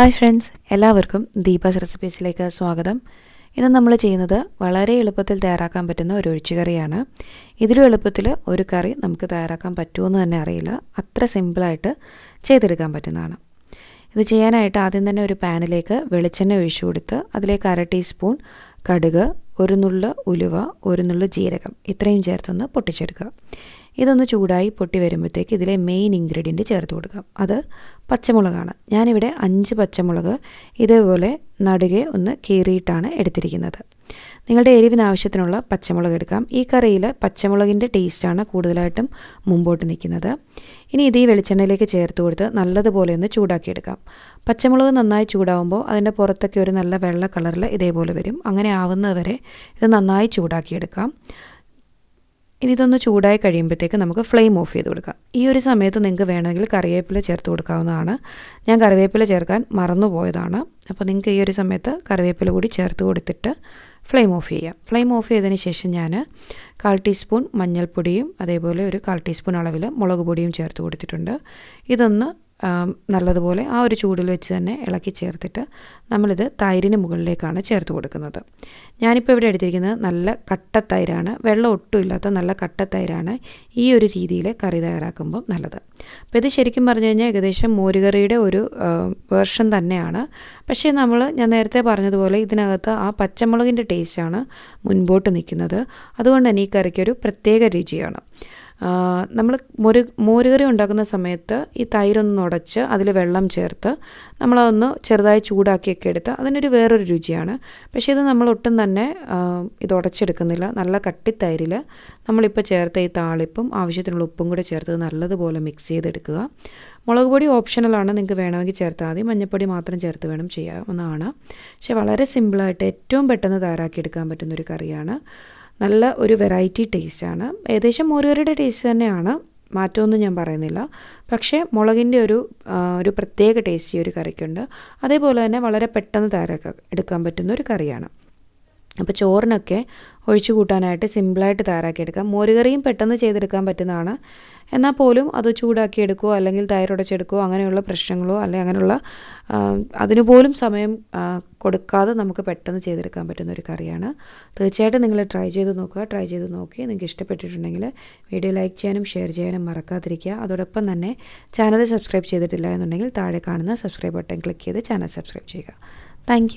Hi friends എല്ലാവർക്കും ദീപാസ് റെസിപ്പീസിലേക്ക് സ്വാഗതം. ഇന്ന് നമ്മൾ ചെയ്യുന്നത് വളരെ എളുപ്പത്തിൽ തയ്യാറാക്കാൻ പറ്റുന്ന ഒരു ഒഴിച്ചുകറിയാണ്. ഇതിലും എളുപ്പത്തിൽ ഒരു കറി നമുക്ക് തയ്യാറാക്കാൻ പറ്റുമെന്ന് തന്നെ അറിയില്ല. അത്ര സിമ്പിളായിട്ട് ചെയ്തെടുക്കാൻ പറ്റുന്നതാണ്. ഇത് ചെയ്യാനായിട്ട് ആദ്യം തന്നെ ഒരു പാനിലേക്ക് വെളിച്ചെണ്ണ ഒഴിച്ചു കൊടുത്ത് അതിലേക്ക് അര ടീസ്പൂൺ കടുക് ഒരു നുള്ള് ഉലുവ ഒരു നുള്ള് ജീരകം ഇത്രയും ചേർത്തൊന്ന് പൊട്ടിച്ചെടുക്കുക. ഇതൊന്ന് ചൂടായി പൊട്ടി വരുമ്പോഴത്തേക്ക് ഇതിലെ മെയിൻ ഇൻഗ്രീഡിയന്റ് ചേർത്ത് കൊടുക്കാം. അത് പച്ചമുളകാണ്. ഞാനിവിടെ അഞ്ച് പച്ചമുളക് ഇതേപോലെ നടുകെ ഒന്ന് കീറിയിട്ടാണ് എടുത്തിരിക്കുന്നത്. നിങ്ങളുടെ എരിവിന് ആവശ്യത്തിനുള്ള പച്ചമുളക് എടുക്കാം. ഈ കറിയിൽ പച്ചമുളകിന്റെ ടേസ്റ്റാണ് കൂടുതലായിട്ടും മുമ്പോട്ട് നിൽക്കുന്നത്. ഇനി ഇത് ഈ വെളിച്ചെണ്ണയിലേക്ക് ചേർത്ത് കൊടുത്ത് നല്ലതുപോലെ ഒന്ന് ചൂടാക്കിയെടുക്കാം. പച്ചമുളക് നന്നായി ചൂടാവുമ്പോൾ അതിന്റെ പുറത്തൊക്കെ ഒരു നല്ല വെള്ള കളറിൽ ഇതേപോലെ വരും. അങ്ങനെ ആവുന്നവരെ ഇത് നന്നായി ചൂടാക്കിയെടുക്കാം. ഇനി ഇതൊന്ന് ചൂടായി കഴിയുമ്പോഴത്തേക്ക് നമുക്ക് ഫ്ലെയിം ഓഫ് ചെയ്ത് കൊടുക്കാം. ഈ ഒരു സമയത്ത് നിങ്ങൾക്ക് വേണമെങ്കിൽ കറിവേപ്പില ചേർത്ത് കൊടുക്കാവുന്നതാണ്. ഞാൻ കറിവേപ്പില ചേർക്കാൻ മറന്നുപോയതാണ് അപ്പോൾ നിങ്ങൾക്ക് ഈ ഒരു സമയത്ത് കറിവേപ്പില കൂടി ചേർത്ത് കൊടുത്തിട്ട് ഫ്ലെയിം ഓഫ് ചെയ്യാം. ഫ്ലെയിം ഓഫ് ചെയ്തതിന് ശേഷം ഞാൻ കാൽ ടീസ്പൂൺ മഞ്ഞൾപ്പൊടിയും അതേപോലെ ഒരു കാൽ ടീസ്പൂൺ അളവിൽ മുളക് പൊടിയും ചേർത്ത് കൊടുത്തിട്ടുണ്ട്. ഇതൊന്ന് നല്ലതുപോലെ ആ ഒരു ചൂടിൽ വെച്ച് തന്നെ ഇളക്കി ചേർത്തിട്ട് നമ്മളിത് തൈരിന് മുകളിലേക്കാണ് ചേർത്ത് കൊടുക്കുന്നത്. ഞാനിപ്പോൾ ഇവിടെ എടുത്തിരിക്കുന്നത് നല്ല കട്ട തൈരാണ്. വെള്ളം ഒട്ടും ഇല്ലാത്ത നല്ല കട്ട തൈരാണ് ഈ ഒരു രീതിയിൽ കറി തയ്യാറാക്കുമ്പോൾ നല്ലത്. അപ്പോൾ ഇത് ശരിക്കും പറഞ്ഞു കഴിഞ്ഞാൽ ഏകദേശം മോരുകറിയുടെ ഒരു വേർഷൻ തന്നെയാണ്. പക്ഷേ നമ്മൾ ഞാൻ നേരത്തെ പറഞ്ഞതുപോലെ ഇതിനകത്ത് ആ പച്ചമുളകിന്റെ ടേസ്റ്റാണ് മുൻപോട്ട് നിൽക്കുന്നത്. അതുകൊണ്ട് തന്നെ ഈ കറിക്കൊരു പ്രത്യേക രുചിയാണ്. നമ്മൾ മോര് മോരുകറി ഉണ്ടാക്കുന്ന സമയത്ത് ഈ തൈരൊന്ന് ഉടച്ച് അതിൽ വെള്ളം ചേർത്ത് നമ്മളതൊന്ന് ചെറുതായി ചൂടാക്കിയൊക്കെ എടുത്ത് അതിനൊരു വേറൊരു രുചിയാണ്. പക്ഷേ ഇത് നമ്മൾ ഒട്ടും തന്നെ ഇത് ഉടച്ചെടുക്കുന്നില്ല. നല്ല കട്ടി കട്ടിത്തൈരിൽ നമ്മളിപ്പോൾ ചേർത്ത ഈ താളിപ്പും ആവശ്യത്തിനുള്ള ഉപ്പും കൂടെ ചേർത്ത് നല്ലതുപോലെ മിക്സ് ചെയ്തെടുക്കുക. മുളക് പൊടി ഓപ്ഷണലാണ് നിങ്ങൾക്ക് വേണമെങ്കിൽ ചേർത്താൽ മതി. മഞ്ഞൾപ്പൊടി മാത്രം ചേർത്ത് വേണം ചെയ്യാവുന്നതാണ്. പക്ഷേ വളരെ സിമ്പിളായിട്ട് ഏറ്റവും പെട്ടെന്ന് തയ്യാറാക്കിയെടുക്കാൻ പറ്റുന്ന ഒരു കറിയാണ്. നല്ല ഒരു വെറൈറ്റി ടേസ്റ്റാണ് ഏകദേശം മോരുകറിയുടെ ടേസ്റ്റ് തന്നെയാണ്. മാറ്റമൊന്നും ഞാൻ പറയുന്നില്ല. പക്ഷേ മുളകിന്റെ ഒരു ഒരു പ്രത്യേക ടേസ്റ്റ് ഈ ഒരു കറിക്കുണ്ട്. അതേപോലെ തന്നെ വളരെ പെട്ടെന്ന് തയ്യാറാക്കാൻ എടുക്കാൻ പറ്റുന്ന ഒരു കറിയാണ്. അപ്പോൾ ചോറിനൊക്കെ ഒഴിച്ചു കൂട്ടാനായിട്ട് സിമ്പിളായിട്ട് തയ്യാറാക്കിയെടുക്കാം. മോരുകറിയും പെട്ടെന്ന് ചെയ്തെടുക്കാൻ പറ്റുന്നതാണ്. എന്നാൽ പോലും അത് ചൂടാക്കി എടുക്കുകയോ അല്ലെങ്കിൽ തൈരുടച്ചെടുക്കുകയോ അങ്ങനെയുള്ള പ്രശ്നങ്ങളോ അല്ലെങ്കിൽ അങ്ങനെയുള്ള അതിനു പോലും സമയം കൊടുക്കാതെ നമുക്ക് പെട്ടെന്ന് ചെയ്തെടുക്കാൻ പറ്റുന്ന ഒരു കറിയാണ്. തീർച്ചയായിട്ടും നിങ്ങൾ ട്രൈ ചെയ്ത് നോക്കുക. ട്രൈ ചെയ്ത് നോക്കി. നിങ്ങൾക്ക് ഇഷ്ടപ്പെട്ടിട്ടുണ്ടെങ്കിൽ വീഡിയോ ലൈക്ക് ചെയ്യാനും ഷെയർ ചെയ്യാനും മറക്കാതിരിക്കുക. അതോടൊപ്പം തന്നെ ചാനൽ സബ്സ്ക്രൈബ് ചെയ്തിട്ടില്ല എന്നുണ്ടെങ്കിൽ താഴെ കാണുന്ന സബ്സ്ക്രൈബ് ബട്ടൺ ക്ലിക്ക് ചെയ്ത് ചാനൽ സബ്സ്ക്രൈബ് ചെയ്യുക. താങ്ക്